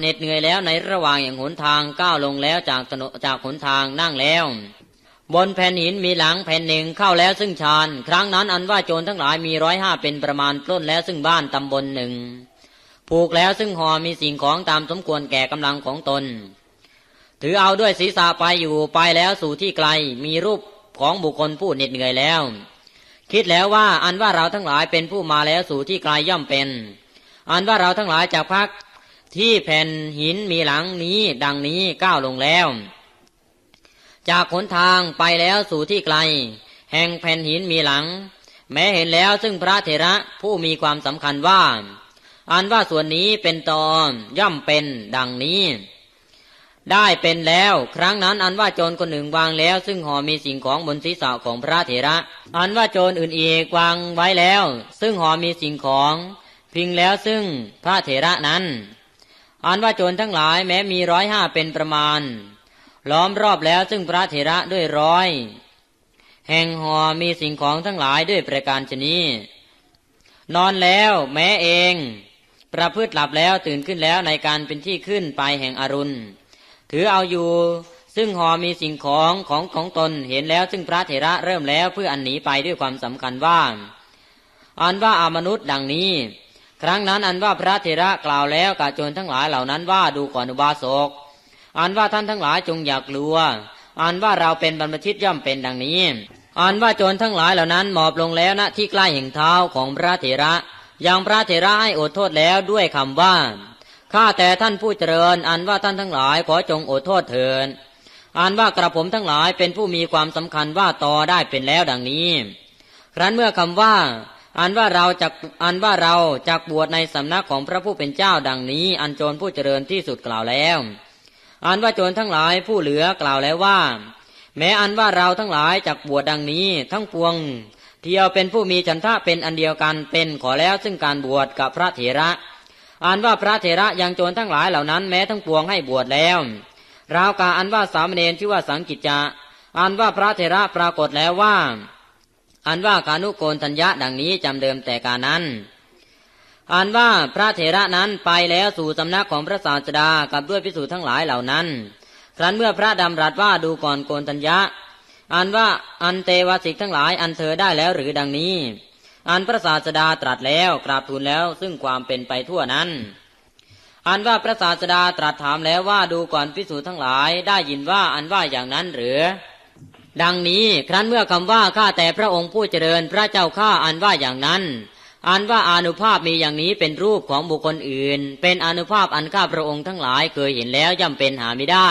เหน็ดเหนื่อยแล้วในระหว่างอย่างหนทางก้าวลงแล้วจากถนนจากหนทางนั่งแล้ว บนแผ่นหินมีหลังแผ่นหนึ่งเข้าแล้วซึ่งชานครั้งนั้นอันว่าโจรทั้งหลายมีร้อยห้าเป็นประมาณปล้นแล้วซึ่งบ้านตำบลหนึ่งผูกแล้วซึ่งหอมีสิ่งของตามสมควรแก่กำลังของตน ถือเอาด้วยศีรษะไปอยู่ไปแล้วสู่ที่ไกลมีรูปของบุคคลผู้เหน็ดเหนื่อยแล้ว คิดแล้วว่าอันว่าเราทั้งหลายเป็นผู้มาแล้วสู่ที่ไกลย่อมเป็น อันว่าเราทั้งหลายจากพัก ที่แผ่นหินมีหลังนี้ดังนี้ก้าวลงแล้ว จากขนทางไปแล้วสู่ที่ไกล แห่งแผ่นหินมีหลัง แม้เห็นแล้วซึ่งพระเถระผู้มีความสำคัญว่า อันว่าส่วนนี้เป็นตอนย่อมเป็นดังนี้ ได้เป็นแล้ว ครั้งนั้นอันว่าโจรคนหนึ่งวางแล้ว ซึ่งห่อมีสิ่งของบนศีรษะของพระเถระ อันว่าโจรอื่นอีกวางไว้แล้ว ซึ่งห่อมีสิ่งของ พิงแล้วซึ่งพระเถระนั้น อันว่าโจรทั้งหลายแม้มีร้อยห้าเป็นประมาณ ล้อมรอบแล้วซึ่งพระเถระด้วยร้อยแห่งหอมีสิ่งของทั้งหลายด้วยประการชนีนอนแล้วแม้เอง ประพฤติหลับแล้วตื่นขึ้นแล้วในการเป็นที่ขึ้นไปแห่งอรุณ ถือเอาอยู่ซึ่งหอมีสิ่งของของของตนเห็นแล้ว ซึ่งพระเถระเริ่มแล้วเพื่ออันหนีไปด้วยความสำคัญว่าอันว่าอามนุษย์ดังนี้ ครั้งนั้นอันว่าพระเถระกล่าวแล้วกับโจรทั้งหลายเหล่านั้นว่าดูก่อนอุบาสกอันว่าท่านทั้งหลายจงอย่ากลัวอันว่าเราเป็นบรรพชิตย่อมเป็นดังนี้อันว่าโจรทั้งหลายเหล่านั้นหมอบลงแล้วณที่ใกล้แห่งเท้าของพระเถระ ยังพระเถระให้อดโทษแล้วด้วยคำว่าข้าแต่ท่านผู้เจริญ อันว่าท่านทั้งหลายขอจงอดโทษเถิดอันว่ากระผมทั้งหลายเป็นผู้มีความสำคัญว่าต่อได้เป็นแล้วดังนี้ ครั้นเมื่อคำว่า อันว่าเราจักอันว่าเราจักบวชในสำนักของพระผู้เป็นเจ้าดังนี้ อันโจรผู้เจริญที่สุดกล่าวแล้ว อันว่าโจรทั้งหลายผู้เหลือกล่าวแล้วว่า แม้อันว่าเราทั้งหลายจักบวชดังนี้ ทั้งปวง เที่ยวเป็นผู้มีฉันทะเป็นอันเดียวกันเป็นขอแล้วซึ่งการบวชกับพระเถระอันว่าพระเถระยังโจรทั้งหลายเหล่านั้นแม้ทั้งปวงให้บวชแล้วราวกาอันว่าสามเณรชื่อว่าสังกิจจะอันว่าพระเถระปรากฏแล้วว่า อันว่าการนุโกนทัญญะดังนี้จำเดิมแต่การนั้น อันว่าพระเถระนั้นไปแล้วสู่สำนักของพระศาสดากับด้วยพิสูจน์ทั้งหลายเหล่านั้น ครั้นเมื่อพระดำรัสว่าดูก่อนโกนทัญญะ อันว่าอันเตวสิกทั้งหลายอันเธอได้แล้วหรือดังนี้ อันพระศาสดาตรัสแล้วกราบทูลแล้วซึ่งความเป็นไปทั่วนั้นอันว่าพระศาสดาตรัสถามแล้วว่าดูก่อนพิสูจน์ทั้งหลายได้ยินว่าอันว่าอย่างนั้นหรือ ดังนี้ครั้นเมื่อคำว่าข้าแต่พระองค์ผู้เจริญพระเจ้าข้าอันว่าอย่างนั้น อันว่าอนุภาพมีอย่างนี้เป็นรูปของบุคคลอื่น เป็นอนุภาพอันข้าพระองค์ทั้งหลายเคยเห็นแล้วย่อมเป็นหาไม่ได้